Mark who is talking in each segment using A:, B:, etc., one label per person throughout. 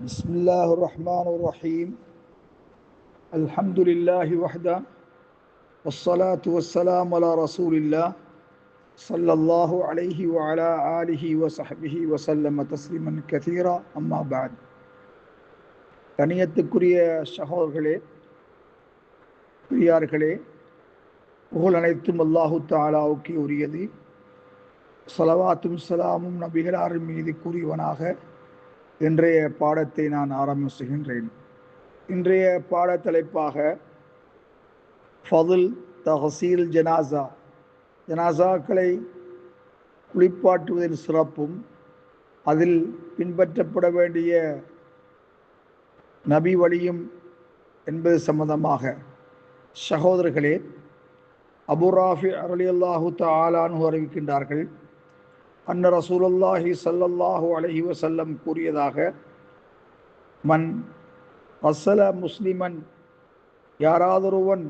A: بسم الله الرحمن الرحيم الحمد لله وحده والصلاة والسلام على رسول الله صلى الله عليه وعلى آله وصحبه وسلم تسليما كثيرا أما بعد கணியத்துக்குரிய சகோதர்களே பிரியார்களே புகழ் அனைத்தும் அல்லாஹு தாலாவுக்கு உரியது சலவாத்தும் சலாமும் நபிகளார் மீது கூறியவனாக இன்றைய பாடத்தை நான் ஆரம்பிச்சுகின்றேன். இன்றைய பாட தலைப்பாக ஃபதுல் தஹசீல் ஜனாசா. ஜனாசாக்களை குளிப்பாட்டுவதின் சிறப்பும் அதில் பின்பற்றப்பட வேண்டிய நபி வழியும் என்பது சம்பந்தமாக. சகோதரர்களே அபுராஃபி அருளியல்லாஹு தாலானு அறிவிக்கின்றார்கள் அன்ன ரசூலல்லாஹி சல்லல்லாஹு அலஹி வசல்லம் கூறியதாக மன் அசல முஸ்லிமன் யாராதொருவன்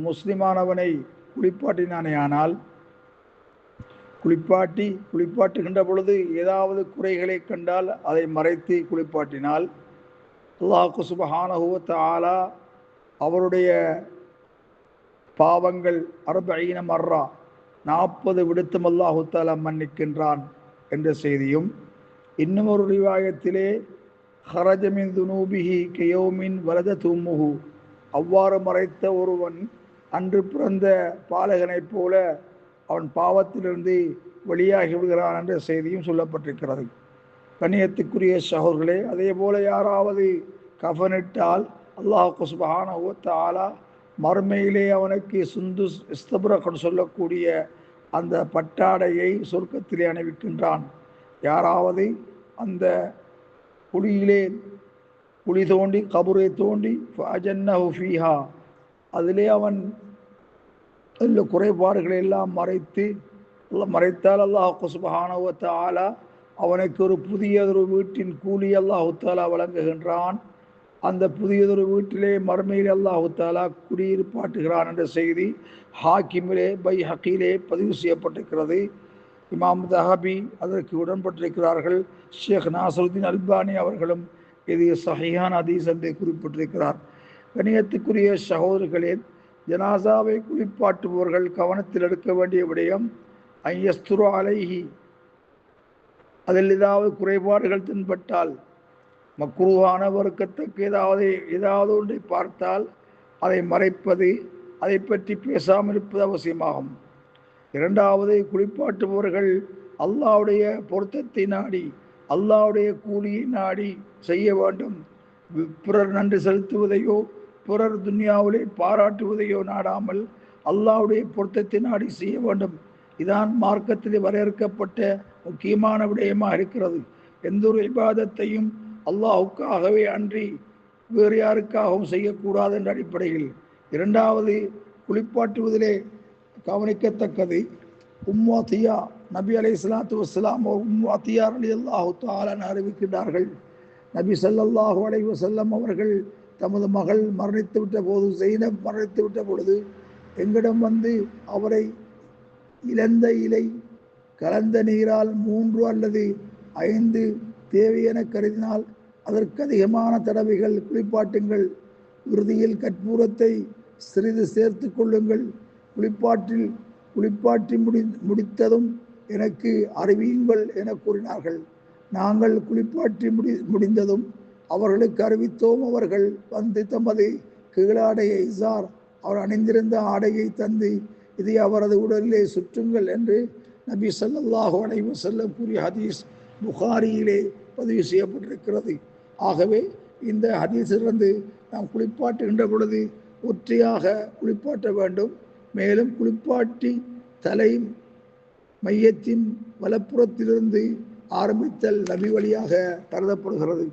A: முஸ்லிமானவனை குளிப்பாட்டினானே ஆனால் குளிப்பாட்டி குளிப்பாட்டுகின்ற பொழுது ஏதாவது குறைகளை கண்டால் அதை மறைத்து குளிப்பாட்டினால் அல்லாஹு சுபஹானஹுவத்த ஆலா அவருடைய பாவங்கள் அறுபைன மர்ரா நாற்பது விடுத்தும் அல்லாஹுத்தாலா மன்னிக்கின்றான் என்ற செய்தியும் இன்னும் ஒரு ரிவாயத்திலே ஹரஜமின் துனூபிஹி கெயோமின் வலத தூமுகு அவ்வாறு மறைத்த ஒருவன் அன்று பிறந்த பாலகனைப் போல அவன் பாவத்திலிருந்து வெளியாகி விடுகிறான் என்ற செய்தியும் சொல்லப்பட்டிருக்கிறது. கண்ணியத்துக்குரிய சகோர்களே அதே போல யாராவது கஃனிட்டால் அல்லாஹ் குஸ்பஹான ஓத்த ஆலா மறுமையிலே அவனுக்கு சுந்து இஸ்தபுரகன் சொல்லக்கூடிய அந்த பட்டாடையை சொர்க்கத்திலே அணிவிக்கின்றான். யாராவது அந்த குழியிலே குழி தோண்டி கபுரை தோண்டி ஃபீஹா அதிலே அவன் அதில் குறைபாடுகளை எல்லாம் மறைத்து மறைத்தால் அல்லாஹ் குசுபஹானவத்த ஆலா அவனுக்கு ஒரு புதியதொரு வீட்டின் கூலி அல்லாஹு தாலா வழங்குகின்றான். அந்த புதியதொரு வீட்டிலே மறுமையில் அல்லாஹு தாலா குடியிருப்பாட்டுகிறான் என்ற செய்தி ஹாக்கிமிலே பை ஹக்கீலே பதிவு செய்யப்பட்டிருக்கிறது. இமாம் தஹபி அதற்கு உடன்பட்டிருக்கிறார்கள். ஷேக் நாசருதீன் அல்பானி அவர்களும் இது சஹியான் அதீஸ் என்று குறிப்பிட்டிருக்கிறார். கணியத்துக்குரிய சகோதரர்களே ஜனாசாவை குளிப்பாட்டுபவர்கள் கவனத்தில் எடுக்க வேண்டிய விடயம் ஐயஸ்துரு அலைஹி அதில் ஏதாவது குறைபாடுகள் தென்பட்டால் மக்குருவான வருக்கத்துக்கு ஏதாவது ஏதாவது ஒன்றை பார்த்தால் அதை மறைப்பது அதை பற்றி பேசாமல் இருப்பது அவசியமாகும். இரண்டாவது குளிப்பாட்டுபவர்கள் அல்லாவுடைய பொருத்தத்தை நாடி அல்லாவுடைய கூலியை நாடி செய்ய வேண்டும். பிறர் நன்றி செலுத்துவதையோ பிறர் துன்யாவிலே பாராட்டுவதையோ நாடாமல் அல்லாவுடைய பொருத்தத்தை நாடி செய்ய வேண்டும். இதான் மார்க்கத்தில் வரையறுக்கப்பட்ட முக்கியமான விடயமாக இருக்கிறது. எந்த ஒரு விவாதத்தையும் அல்லாஹுக்காகவே அன்றி வேறு யாருக்காகவும் செய்யக்கூடாது என்ற அடிப்படையில் இரண்டாவது குளிப்பாட்டுவதிலே கவனிக்கத்தக்கது உம்மாத்தியா நபி அலை சலாத்து வஸ்லாம் உம்மாத்தியார் அலி அல்லாஹு தாலான் அறிவிக்கின்றார்கள். நபி சல்லாஹு அலை வசல்லம் அவர்கள் தமது மகள் மரணித்து விட்ட போது ஜெயினப் மரணித்து விட்ட பொழுது எங்களிடம் வந்து அவரை இழந்த இலை கலந்த நீரால் மூன்று அல்லது ஐந்து தேவையென கருதினால் அதற்கு அதிகமான தடவைகள் குளிப்பாட்டுங்கள். இறுதியில் கற்பூரத்தை சிறிது சேர்த்து கொள்ளுங்கள். குளிப்பாட்டில் குளிப்பாட்டி முடி முடித்ததும் எனக்கு அறிவியுங்கள் என கூறினார்கள். நாங்கள் குளிப்பாட்டி முடி முடிந்ததும் அவர்களுக்கு அறிவித்தோம் அவர்கள் வந்து தமது கீழாடையை சார் அவர் அணிந்திருந்த ஆடையை தந்து இதை அவரது உடலிலே சுற்றுங்கள் என்று நபி சல்லாஹு அலைவசல்லம் கூறிய ஹதீஸ் புகாரியிலே பதிவு செய்யப்பட்டிருக்கிறது. ஆகவே இந்த ஹதீஸிலிருந்து நாம் குளிப்பாட்டுகின்ற பொழுது ஒற்றையாக குளிப்பாட்ட வேண்டும். மேலும் குளிப்பாட்டி தலை மையத்தின் வலப்புறத்திலிருந்து ஆரம்பித்தல் நபி வழியாக கருதப்படுகிறது.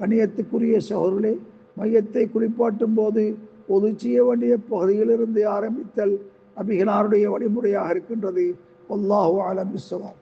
A: கணியத்துக்குரிய சகோதரர்களே மையத்தை குளிப்பாட்டும் போது பொது செய்ய வேண்டிய பகுதியிலிருந்து ஆரம்பித்தல் நபிகளாருடைய வழிமுறையாக இருக்கின்றது. அல்லாஹு ஆலம் இஸ்லாம்